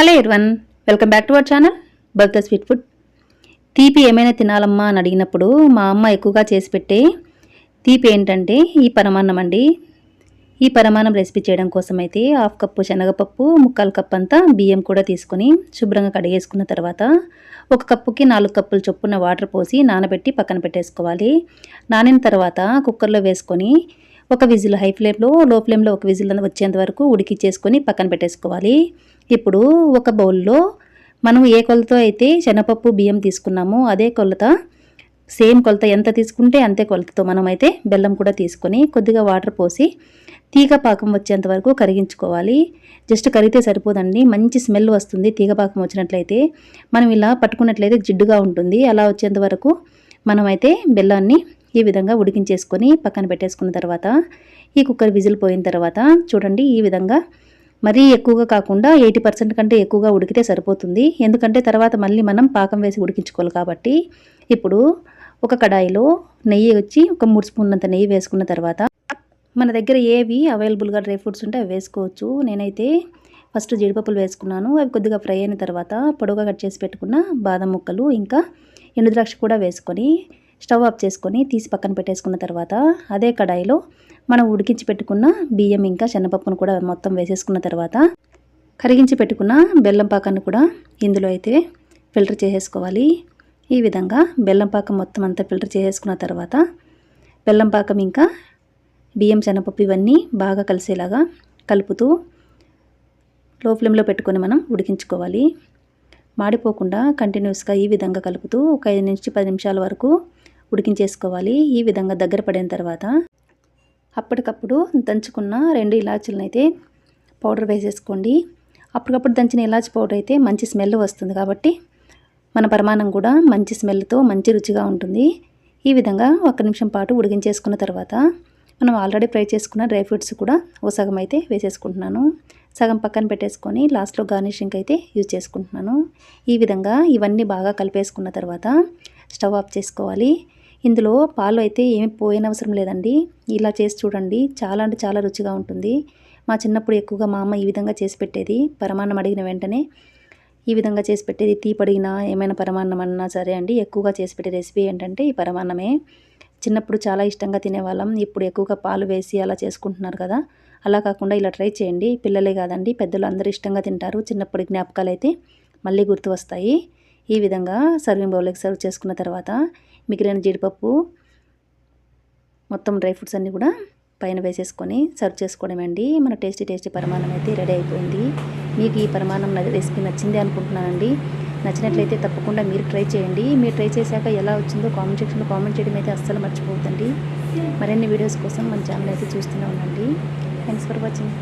Hello everyone welcome back to our channel birth sweet food. తీపి ఏమైనా తినాలమ్మా అని అడిగినప్పుడు మా అమ్మ ఎక్కువగా చేసి పెట్టే తీపి ఏంటంటే ఈ పరమాన్నం అండి. ఈ పరమాన్నం రెసిపీ చేయడం కోసం అయితే హాఫ్ కప్పు శనగపప్పు ముక్కాలు కప్ అంతా బియ్యం కూడా తీసుకొని శుభ్రంగా కడిగేసుకున్న తర్వాత ఒక కప్పుకి నాలుగు కప్పులు చొప్పున వాటర్ పోసి నానబెట్టి పక్కన పెట్టేసుకోవాలి. నానిన తర్వాత కుక్కర్లో వేసుకొని ఒక విజిల్ హై ఫ్లేమ్లో లో ఫ్లేమ్లో ఒక విజిల్ వచ్చేంత వరకు ఉడికిచ్చేసుకొని పక్కన పెట్టేసుకోవాలి. ఇప్పుడు ఒక బౌల్లో మనం ఏ కొలతో అయితే శనగపప్పు బియ్యం తీసుకున్నామో అదే కొలత సేమ్ కొలత ఎంత తీసుకుంటే అంతే కొలతతో మనమైతే బెల్లం కూడా తీసుకొని కొద్దిగా వాటర్ పోసి తీగ పాకం వచ్చేంత వరకు కరిగించుకోవాలి. జస్ట్ కరిగితే సరిపోదండి. మంచి స్మెల్ వస్తుంది తీగ పాకం వచ్చినట్లయితే. మనం ఇలా పట్టుకున్నట్లయితే జిడ్డుగా ఉంటుంది. అలా వచ్చేంత వరకు మనమైతే బెల్లాన్ని ఈ విధంగా ఉడికించేసుకొని పక్కన పెట్టేసుకున్న తర్వాత ఈ కుక్కర్ విజిల్ పోయిన తర్వాత చూడండి ఈ విధంగా మరీ ఎక్కువగా కాకుండా ఎయిటీ పర్సెంట్ కంటే ఎక్కువగా ఉడికితే సరిపోతుంది. ఎందుకంటే తర్వాత మళ్ళీ మనం పాకం వేసి ఉడికించుకోవాలి కాబట్టి ఇప్పుడు ఒక కడాయిలో నెయ్యి వచ్చి ఒక మూడు స్పూన్లంత నెయ్యి వేసుకున్న తర్వాత మన దగ్గర ఏవి అవైలబుల్గా డ్రై ఫ్రూట్స్ ఉంటే అవి వేసుకోవచ్చు. నేనైతే ఫస్ట్ జీడిపప్పులు వేసుకున్నాను. అవి కొద్దిగా ఫ్రై అయిన తర్వాత పొడవుగా కట్ చేసి పెట్టుకున్న బాదం ముక్కలు ఇంకా ఎండుద్రాక్ష కూడా వేసుకొని స్టవ్ ఆఫ్ చేసుకొని తీసి పక్కన పెట్టేసుకున్న తర్వాత అదే కడాయిలో మనం ఉడికించి పెట్టుకున్న బియ్యం ఇంకా శనగపప్పును కూడా మొత్తం వేసేసుకున్న తర్వాత కరిగించి పెట్టుకున్న బెల్లం పాకాన్ని కూడా ఇందులో అయితే ఫిల్టర్ చేసేసుకోవాలి. ఈ విధంగా బెల్లం పాకం మొత్తం అంతా ఫిల్టర్ చేసేసుకున్న తర్వాత బెల్లం పాకం ఇంకా బియ్యం శనగపప్పు ఇవన్నీ బాగా కలిసేలాగా కలుపుతూ లో ఫ్లేమ్లో పెట్టుకొని మనం ఉడికించుకోవాలి. మాడిపోకుండా కంటిన్యూస్గా ఈ విధంగా కలుపుతూ ఒక ఐదు నుంచి పది నిమిషాల వరకు ఉడికించేసుకోవాలి. ఈ విధంగా దగ్గర పడిన తర్వాత అప్పటికప్పుడు దంచుకున్న రెండు ఇలాచీలను అయితే పౌడర్ వేసేసుకోండి. అప్పటికప్పుడు దంచిన ఇలాచి పౌడర్ అయితే మంచి స్మెల్ వస్తుంది కాబట్టి మన పరిమాణం కూడా మంచి స్మెల్తో మంచి రుచిగా ఉంటుంది. ఈ విధంగా ఒక నిమిషం పాటు ఉడికించేసుకున్న తర్వాత మనం ఆల్రెడీ ఫ్రై చేసుకున్న డ్రై ఫ్రూట్స్ కూడా ఓ సగం అయితే వేసేసుకుంటున్నాను. సగం పక్కన పెట్టేసుకొని లాస్ట్లో గార్నిషింగ్ అయితే యూజ్ చేసుకుంటున్నాను. ఈ విధంగా ఇవన్నీ బాగా కలిపేసుకున్న తర్వాత స్టవ్ ఆఫ్ చేసుకోవాలి. ఇందులో పాలు అయితే ఏమి పోయనవసరం లేదండి. ఇలా చేసి చూడండి. చాలా అంటే చాలా రుచిగా ఉంటుంది. మా చిన్నప్పుడు ఎక్కువగా మా అమ్మ ఈ విధంగా చేసి పెట్టేది. పరమాన్నం అడిగిన వెంటనే ఈ విధంగా చేసి పెట్టేది. తీపడిగినా ఏమైనా పరమాన్నం అన్నా సరే అండి ఎక్కువగా చేసి పెట్టే రెసిపీ ఏంటంటే ఈ పరమాన్నమే. చిన్నప్పుడు చాలా ఇష్టంగా తినేవాళ్ళం. ఇప్పుడు ఎక్కువగా పాలు వేసి అలా చేసుకుంటున్నారు కదా. అలా కాకుండా ఇలా ట్రై చేయండి. పిల్లలే కాదండి పెద్దలు అందరూ ఇష్టంగా తింటారు. చిన్నప్పటి జ్ఞాపకాలు అయితే మళ్ళీ గుర్తు వస్తాయి ఈ విధంగా సర్వింగ్ బౌల్కి సర్వ్ చేసుకున్న తర్వాత మిగిలిన జీడిపప్పు మొత్తం డ్రై ఫ్రూట్స్ అన్నీ కూడా పైన వేసేసుకొని సర్వ్ చేసుకోవడం అండి మన టేస్టీ టేస్టీ పరిమాణం అయితే రెడీ అయిపోయింది. మీకు ఈ పరిమాణం రెసిపీ నచ్చింది అనుకుంటున్నానండి. నచ్చినట్లయితే తప్పకుండా మీరు ట్రై చేయండి. మీరు ట్రై చేశాక ఎలా వచ్చిందో కామెంట్ సెక్షన్లో కామెంట్ చేయడం అయితే అస్సలు మర్చిపోవద్దండి. మరిన్ని వీడియోస్ కోసం మన ఛానల్ అయితే చూస్తూనే ఉండండి. Thanks for watching.